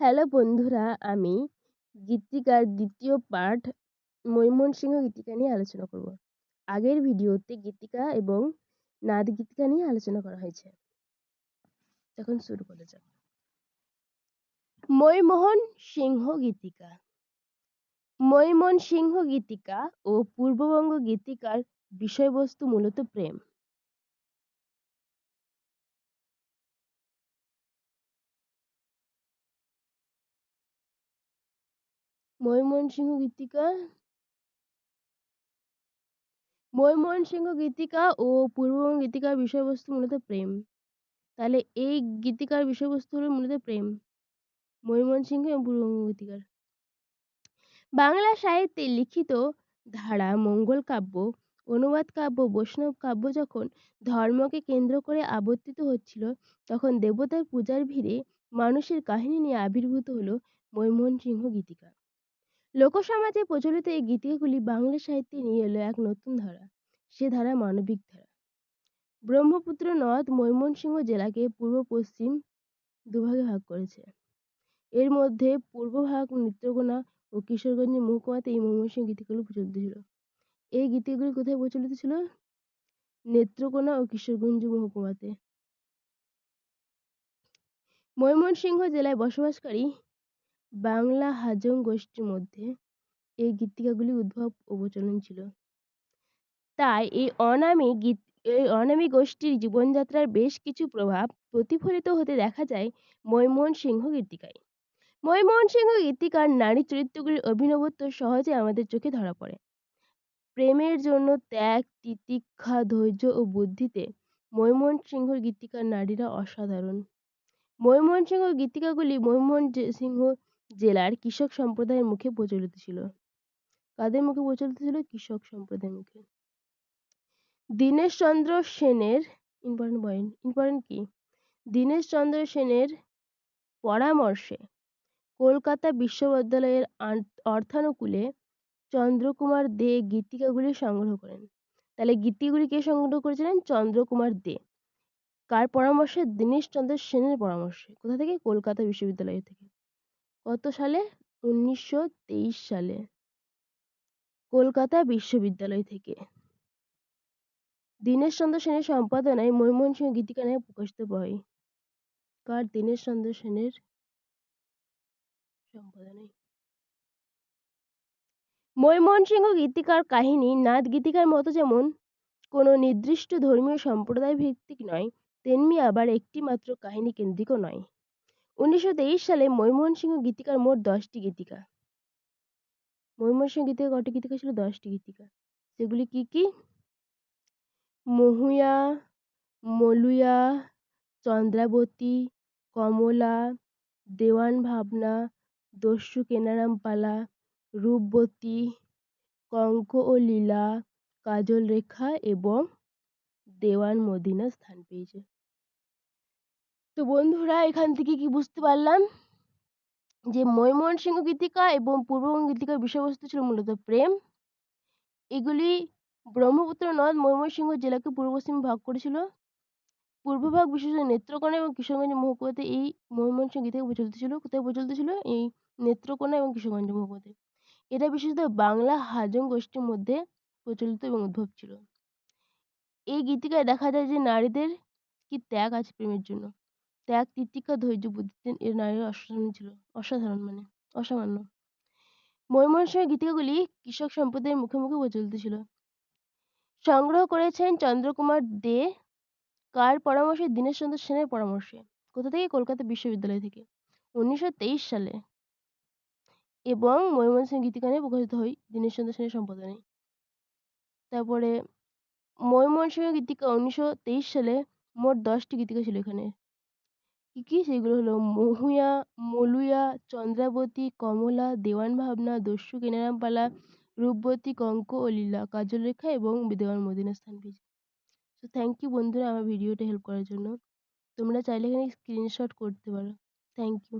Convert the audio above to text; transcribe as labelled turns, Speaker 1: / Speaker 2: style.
Speaker 1: Hello বন্ধুরা, আমি গীতিকার দ্বিতীয় পার্ট ময়মনসিংহ গীতিকা নিয়ে আলোচনা করব। আগের ভিডিওতে গীতিকা এবং নাদ গীতিকা নিয়ে আলোচনা করা হয়েছে। এখন শুরু করা যাক। ময়মোহন সিংহ গীতিকা। ময়মন সিংহ গীতিকা ও পূর্ববঙ্গ গীতিকার বিষয়বস্তু মূলত প্রেম। ময়মনসিংহ গীতিকা ময়মনসিংহ গীতিকা ও পূর্ববঙ্গ গীতিকার বিষয়বস্তু মূলত প্রেম তাহলে এই গীতিকার বিষয়বস্তু হলো মূলত প্রেম ময়মনসিংহ এবং পূর্ববঙ্গ গীতিকার বাংলা সাহিত্যে লিখিত ধারা মঙ্গল কাব্য অনুবাদ কাব্য বৈষ্ণব কাব্য যখন ধর্মকে কেন্দ্র করে আবর্তিত হচ্ছিল তখন দেবতার পূজার ভিড়ে মানুষের কাহিনী নিয়ে আবির্ভূত হলো ময়মনসিংহ গীতিকা লোকসমাজে প্রচলিত এই গীতিকাগুলি বাংলা সাহিত্যে নিয়ে এলো এক নতুন ধারা, সে ধারা মানবিক ধারা। ব্রহ্মপুত্র নদ ময়মনসিংহ জেলাকে পূর্ব পশ্চিম দুভাগে ভাগ করেছে। এর মধ্যে পূর্ব ভাগ নেত্রকোনা ও কিশোরগঞ্জের মহকুমাতে এই ময়মনসিংহ গীতিকাগুলি প্রচলিত ছিল। এই গীতিগুলি কোথায় প্রচলিত ছিল? নেত্রকোনা ও কিশোরগঞ্জ মহকুমাতে। ময়মনসিংহ জেলায় বসবাসকারী বাংলা হাজং গোষ্ঠীর মধ্যে এই গীতিকাগুলি উদ্ভব ও প্রচলন ছিল। তাই এই অনামী গীত, এই অনামী গোষ্ঠীর জীবনযাত্রার বেশ কিছু প্রভাব প্রতিফলিত হতে দেখা যায় ময়মনসিংহ গীতিকায়। ময়মনসিংহ গীতিকার নারী চরিত্রগুলির অভিনবত্ব সহজে আমাদের চোখে ধরা পড়ে। প্রেমের জন্য ত্যাগ, তিতিক্ষা, ধৈর্য ও বুদ্ধিতে ময়মনসিংহ গীতিকার নারীরা অসাধারণ। ময়মনসিংহ গীতিকাগুলি ময়মনসিংহ জেলার কৃষক সম্প্রদায়ের মুখে প্রচলিত ছিল। কাদের মুখে প্রচলিত ছিল? কৃষক সম্প্রদায়ের মুখে। দীনেশচন্দ্র সেনের ইম্পর্টেন্ট পয়েন্ট ইম্পর্টেন্ট কি? দীনেশচন্দ্র সেনের পরামর্শে কলকাতা বিশ্ববিদ্যালয়ের অর্থানুকূলে চন্দ্রকুমার দে গীতিকাগুলি সংগ্রহ করেন। তাহলে গীতিগুলি কে সংগ্রহ করেছিলেন? চন্দ্রকুমার দে। কার পরামর্শে? দীনেশ চন্দ্র সেনের পরামর্শে। কোথা থেকে? কলকাতা বিশ্ববিদ্যালয় থেকে। কত সালে? উনিশশো তেইশ সালে। কলকাতা বিশ্ববিদ্যালয় থেকে। দীনেশচন্দ্র সেনের সম্পাদনায় ময়মনসিংহ গীতিকানায় প্রকাশিত হয় কার দীনেশচন্দ্র সেনের সম্পাদনায়? ময়মনসিংহ গীতিকার কাহিনী নাদ গীতিকার মতো যেমন, কোনো নির্দিষ্ট ধর্মীয় সম্প্রদায় ভিত্তিক নয়, তেমনি আবার একটি মাত্র কাহিনী কেন্দ্রিকও নয়। উনিশশো তেইশ সালে ময়মনসিংহ গীতিকার মোট দশটি গীতিকা। ময়মনসিংহ গীতিকা কটি গীতিকা ছিল? দশটি গীতিকা। সেগুলি কি কি? মহুয়া, মলুয়া, চন্দ্রাবতী, কমলা, দেওয়ান ভাবনা, দস্যু কেনারাম পালা রূপবতী, কঙ্ক ও লীলা, কাজল রেখা এবং দেওয়ান মদিনা স্থান পেয়েছে। তো বন্ধুরা, এখান থেকে কি বুঝতে পারলাম? যে ময়মনসিংহ গীতিকা এবং পূর্ববঙ্গ গীতিকার বিষয়বস্তু ছিল মূলত প্রেম। এগুলি ব্রহ্মপুত্র নদ ময়মনসিংহ জেলাকে পূর্ব পশ্চিম ভাগ করেছিল। পূর্বভাগ বিশেষত নেত্রকোনা এবং কিশোরগঞ্জ মহকুমাতে এই ময়মনসিংহ গীতিকা প্রচলিত ছিল। কোথায় প্রচলিত ছিল? এই নেত্রকোনা এবং কিশোরগঞ্জ মহকুমাতে। এটা বিশেষত বাংলা হাজং গোষ্ঠীর মধ্যে প্রচলিত এবং উদ্ভব ছিল। এই গীতিকায় দেখা যায় যে নারীদের কি ত্যাগ আছে প্রেমের জন্য। ত্যাগ, তিতিক্ষা, ধৈর্য বুদ্ধিতে এর নারীরা অসাধারণ ছিল, অসাধারণ মানে অসামান্য। ময়মনসিংহ গীতিকাগুলি কৃষক সম্প্রদায়ের মুখে মুখে প্রচলিত ছিল। সংগ্রহ করেছেন চন্দ্রকুমার দে কার পরামর্শে দীনেশচন্দ্র সেনের পরামর্শে, কোথা থেকে? কলকাতা বিশ্ববিদ্যালয় থেকে, উনিশশো তেইশ সালে। এবং ময়মনসিংহ গীতিকানে প্রকাশিত হয় দীনেশচন্দ্র সেনের সম্পাদনায়। তারপরে ময়মনসিংহ গীতিকা উনিশশো তেইশ সালে মোট দশটি গীতিকা ছিল এখানে। কী কী সেগুলো হলো? মহুয়া, মলুয়া, চন্দ্রাবতী, কমলা, দেওয়ান ভাবনা, দস্যু, কেনারামপালা, রূপবতী, কঙ্ক ও লীলা, কাজল রেখা এবং দেওয়ান মদিনা স্থান পেয়েছে। তো থ্যাংক ইউ বন্ধুরা আমার ভিডিওটা হেল্প করার জন্য। তোমরা চাইলে এখানে স্ক্রিনশট করতে পারো। Thank you